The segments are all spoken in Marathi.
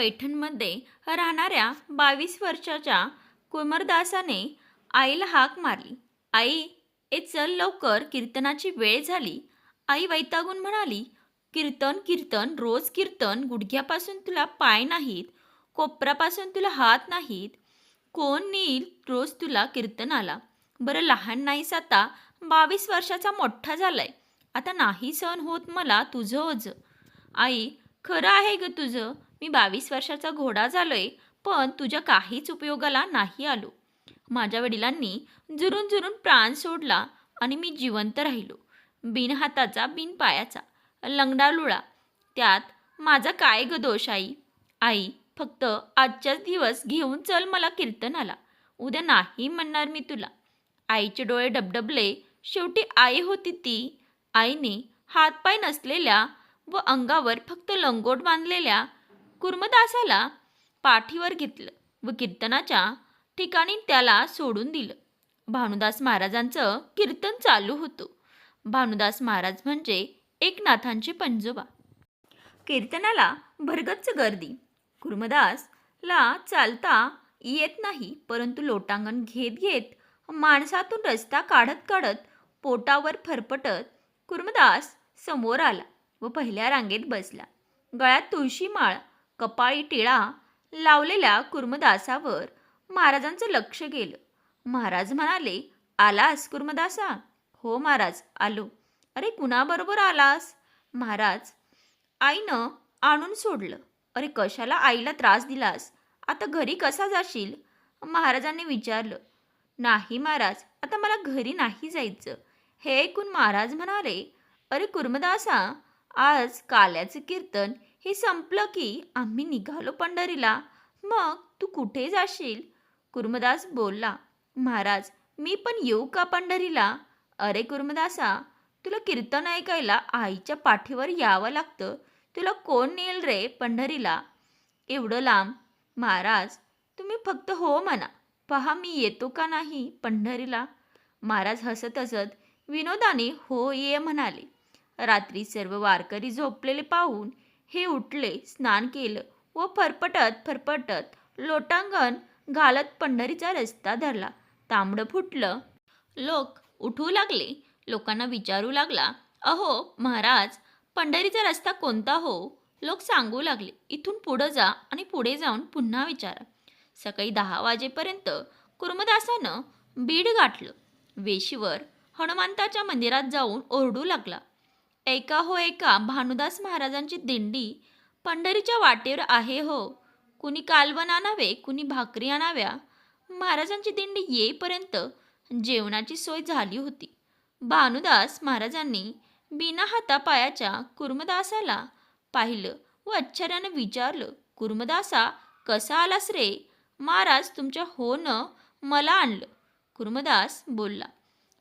पैठणमध्ये राहणाऱ्या बावीस वर्षाच्या कुमरदासाने आईला हाक मारली. आई ए चल लवकर कीर्तनाची वेळ झाली. आई वैतागून म्हणाली कीर्तन कीर्तन रोज कीर्तन गुडघ्यापासून तुला पाय नाहीत कोपरापासून तुला हात नाहीत. कोण नेईल रोज तुला कीर्तनाला? बरं लहान नाहीस आता बावीस वर्षाचा मोठा झालाय. आता नाही सहन होत मला तुझं ओझ. आई खरं आहे ग तुझं. मी बावीस वर्षाचा घोडा झालोय पण तुझ्या काहीच उपयोगाला नाही आलो. माझ्या वडिलांनी जुरून जुरून प्राण सोडला आणि मी जिवंत राहिलो. बिन हाताचा बिन पायाचा. लंगडालुळा त्यात माझा काय ग दोष आई? आई फक्त आजच्याच दिवस घेऊन चल मला कीर्तनाला. उद्या नाही म्हणणार मी तुला. आईचे डोळे डबडबले. शेवटी आई होती ती. आईने हातपाय नसलेल्या व अंगावर फक्त लंगोट बांधलेल्या कुर्मदासाला पाठीवर घेतलं व कीर्तनाच्या ठिकाणी त्याला सोडून दिलं. भानुदास महाराजांचं कीर्तन चालू होतं. भानुदास महाराज म्हणजे एकनाथांचे पंजोबा. कीर्तनाला भरगच्च गर्दी. कुर्मदासला चालता येत नाही परंतु लोटांगण घेत घेत माणसातून रस्ता काढत काढत पोटावर फरफटत कुर्मदास समोर आला व पहिल्या रांगेत बसला. गळ्यात तुळशी माळ कपाळी टिळा लावलेल्या कुर्मदासावर महाराजांचं लक्ष गेलं. महाराज म्हणाले आलास कुर्मदासा? हो महाराज आलो. अरे कुणाबरोबर आलास? महाराज आईनं आणून सोडलं. अरे कशाला आईला त्रास दिलास? आता घरी कसा जाशील? महाराजांनी विचारलं. नाही महाराज आता मला घरी नाही जायचं. हे ऐकून महाराज म्हणाले अरे कुर्मदासा आज काल्याचं कीर्तन हे संपलं की आम्ही निघालो पंढरीला. मग तू कुठे जाशील? कुर्मदास बोलला महाराज मी पण येऊ का पंढरीला? अरे कुर्मदासा तुला कीर्तन ऐकायला आईच्या पाठीवर यावं लागतं. तुला कोण नेल रे पंढरीला? एवढं लांब? महाराज तुम्ही फक्त हो म्हणा. पहा मी येतो का नाही पंढरीला. महाराज हसत हसत विनोदाने हो ये म्हणाले. रात्री सर्व वारकरी झोपलेले पाहून हे उठले स्नान केलं व फरफटत फरफटत लोटांगण घालत पंढरीचा रस्ता धरला. तांबडं फुटलं. लोक उठू लागले. लोकांना विचारू लागला अहो महाराज पंढरीचा रस्ता कोणता हो? लोक सांगू लागले इथून पुढं जा आणि पुढे जाऊन पुन्हा विचारा. सकाळी दहा वाजेपर्यंत कुर्मदासानं बीड गाठलं. वेशीवर हनुमंताच्या मंदिरात जाऊन ओरडू लागला. ऐका हो ऐका भानुदास महाराजांची दिंडी पंढरीच्या वाटेवर आहे हो. कुणी कालवण आणावे कुणी भाकरी आणाव्या. महाराजांची दिंडी येईपर्यंत जेवणाची सोय झाली होती. भानुदास महाराजांनी बिना हातापायाच्या कुर्मदासाला पाहिलं व आश्चर्यानं विचारलं कुर्मदासा कसा आलास रे? महाराज तुमच्या हो न मला आणलं. कुर्मदास बोलला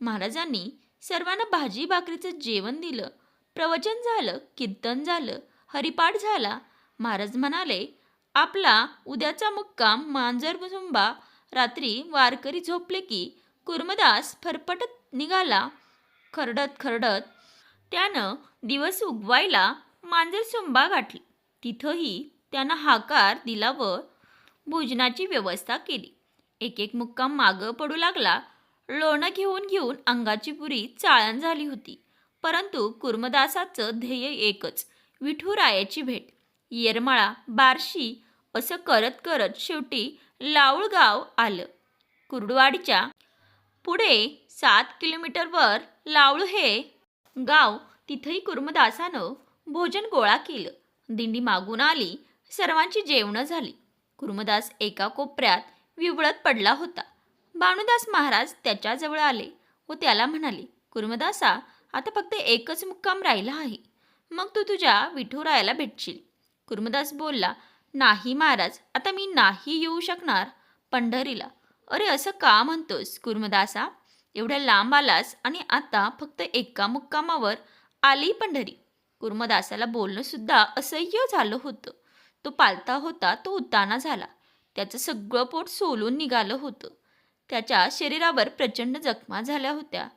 महाराजांनी सर्वांना भाजी भाकरीचं जेवण दिलं. प्रवचन झालं कीर्तन झालं हरिपाठ झाला. महाराज म्हणाले आपला उद्याचा मुक्काम मांजर मुसुंबा रात्री वारकरी झोपले की कुर्मदास फरफटत निघाला. खरडत खरडत त्यानं दिवस उगवायला मांजर सुंबा गाठली. तिथंही त्यानं हाकार दिला व भोजनाची व्यवस्था केली. एक एक मुक्काम मागं पडू लागला. लोणं घेऊन घेऊन अंगाची पुरी चाळण झाली होती. परंतु कुर्मदासाचं ध्येय एकच विठुरायाची भेट. येरमाळा बार्शी असं करत करत शेवटी लाऊळगाव आलं. कुर्डवाडीच्या पुढे सात किलोमीटरवर लावळ हे गाव तिथंही कुर्मदासानं भोजन गोळा केलं. दिंडी मागून आली सर्वांची जेवणं झाली. कुर्मदास एका कोपऱ्यात विवळत पडला होता. भानुदास महाराज त्याच्याजवळ आले व त्याला म्हणाले कुर्मदासा आता फक्त एकच मुक्काम राहिला आहे. मग तू तुझ्या विठुरायाला भेटशील. कुर्मदास बोलला नाही महाराज आता मी नाही येऊ शकणार. पंढरीला अरे असं का म्हणतोस कुर्मदासा? एवढ्या लांब आलास आणि आता फक्त एका मुक्कामावर आली पंढरी. कुर्मदासाला बोलणं सुद्धा असह्य झालं होतं. तो पालता होता तो उताना झाला. त्याचं सगळं पोट सोलून निघालं होतं. त्याच्या शरीरावर प्रचंड जखमा झाल्या होत्या.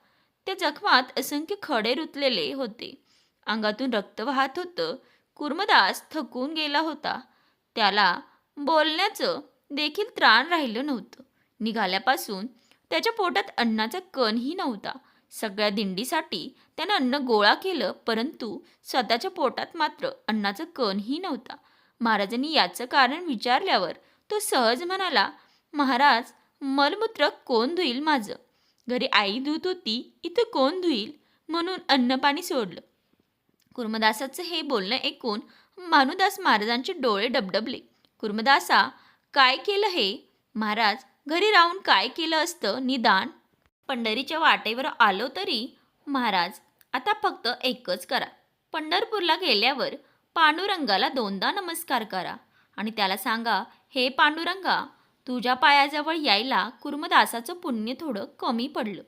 त्या जखमात असंख्य खडे रुतलेले होते. अंगातून रक्त वाहत होतं. कुर्मदास थकून गेला होता. त्याला बोलण्याचं देखील त्राण राहिलं नव्हतं. निघाल्यापासून त्याच्या पोटात अन्नाचा कणही नव्हता. सगळ्या दिंडीसाठी त्यानं अन्न गोळा केलं परंतु स्वतःच्या पोटात मात्र अन्नाचं कणही नव्हता. महाराजांनी याचं कारण विचारल्यावर तो सहज म्हणाला महाराज मलमूत्र कोण धुईल माझं? घरी आई धुत होती इथं कोण धुईल? म्हणून अन्नपाणी सोडलं. कुर्मदासाचं हे बोलणं ऐकून भानुदास महाराजांचे डोळे डबडबले. कुर्मदासा काय केलं हे? महाराज घरी राहून काय केलं असतं? निदान? पंढरीच्या वाटेवर आलो तरी? महाराज आता फक्त एकच करा. पंढरपूरला गेल्यावर पांडुरंगाला दोनदा नमस्कार करा आणि त्याला सांगा हे पांडुरंगा तुझ्या पायाजवळ यायला कुर्मदासाचं पुण्य थोडं कमी पडलं.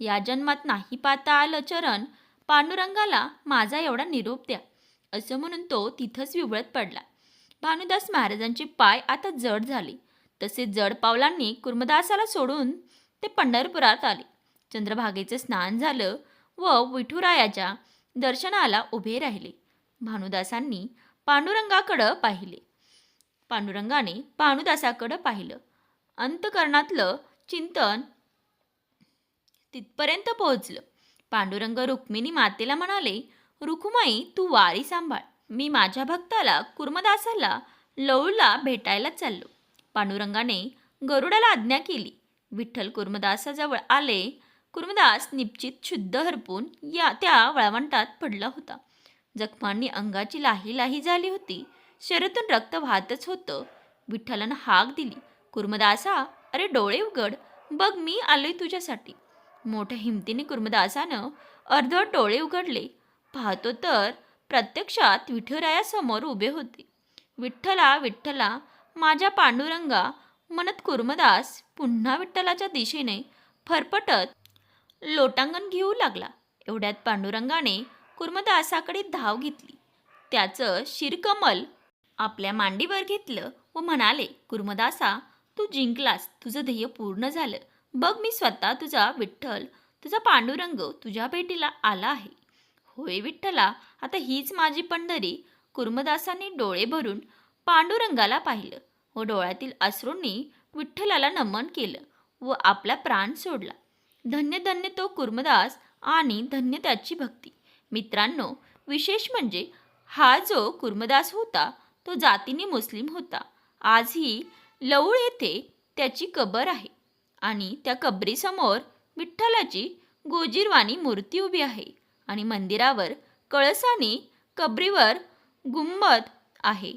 या जन्मात नाही पाहता आलं चरण पांडुरंगाला माझा एवढा निरोप द्या. असं म्हणून तो तिथंच विवळत पडला. भानुदास महाराजांचे पाय आता जड झाले. तसे जड पावलांनी कुर्मदासाला सोडून ते पंढरपुरात आले. चंद्रभागेचं स्नान झालं व विठुरायाच्या दर्शनाला उभे राहिले. भानुदासांनी पांडुरंगाकडं पाहिले. पांडुरंगाने भानुदासाकडं पाहिलं. अंतकरणातलं चिंतन तिथपर्यंत पोहोचलं. पांडुरंग रुक्मिणी मातेला म्हणाले रुक्माई तू वारी सांभाळ. मी माझ्या भक्ताला कुर्मदासाला लवळला भेटायला चाललो. पांडुरंगाने गरुडाला आज्ञा केली. विठ्ठल कुर्मदासाजवळ आले. कुर्मदास निश्चित शुद्ध हरपून या त्या वळवंटात पडला होता. जखमांनी अंगाची लाही लाही झाली होती. शरीरातून रक्त वाहतच होतं. विठ्ठलानं हाक दिली. कुर्मदासा अरे डोळे उघड बघ मी आलोय तुझ्यासाठी. मोठ्या हिमतीने कुर्मदासानं अर्धवट डोळे उघडले. पाहतो तर प्रत्यक्षात विठुरायासमोर उभे होते. विठ्ठला विठ्ठला माझ्या पांडुरंगा म्हणत कुर्मदास पुन्हा विठ्ठलाच्या दिशेने फरफटत लोटांगण घेऊ लागला. एवढ्यात पांडुरंगाने कुर्मदासाकडे धाव घेतली. त्याचं शिरकमल आपल्या मांडीवर घेतलं व म्हणाले कुर्मदासा तू जिंकलास. तुझं ध्येय पूर्ण झालं. बघ मी स्वतः तुझा विठ्ठल तुझा पांडुरंग तुझ्या भेटीला आला आहे. होय विठ्ठला आता हीच माझी पंढरी. कुर्मदासाने डोळे भरून पांडुरंगाला पाहिलं व डोळ्यातील अश्रूंनी विठ्ठलाला नमन केलं व आपला प्राण सोडला. धन्य धन्य तो कुर्मदास आणि धन्य त्याची भक्ती. मित्रांनो विशेष म्हणजे हा जो कुर्मदास होता तो जातीने मुस्लिम होता. आजही लवळ येथे त्याची कबर आहे आणि त्या कबरीसमोर विठ्ठलाची गोजीरवाणी मूर्ती उभी आहे आणि मंदिरावर कळसानी कबरीवर गुंबद आहे.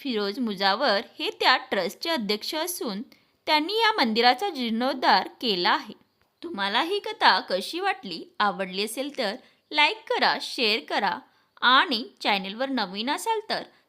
फिरोज मुजावर हे त्या ट्रस्टचे अध्यक्ष असून त्यांनी या मंदिराचा जीर्णोद्धार केला आहे. तुम्हाला ही कथा कशी वाटली आवडली असेल तर लाईक करा शेअर करा आणि चॅनलवर नवीन असाल तर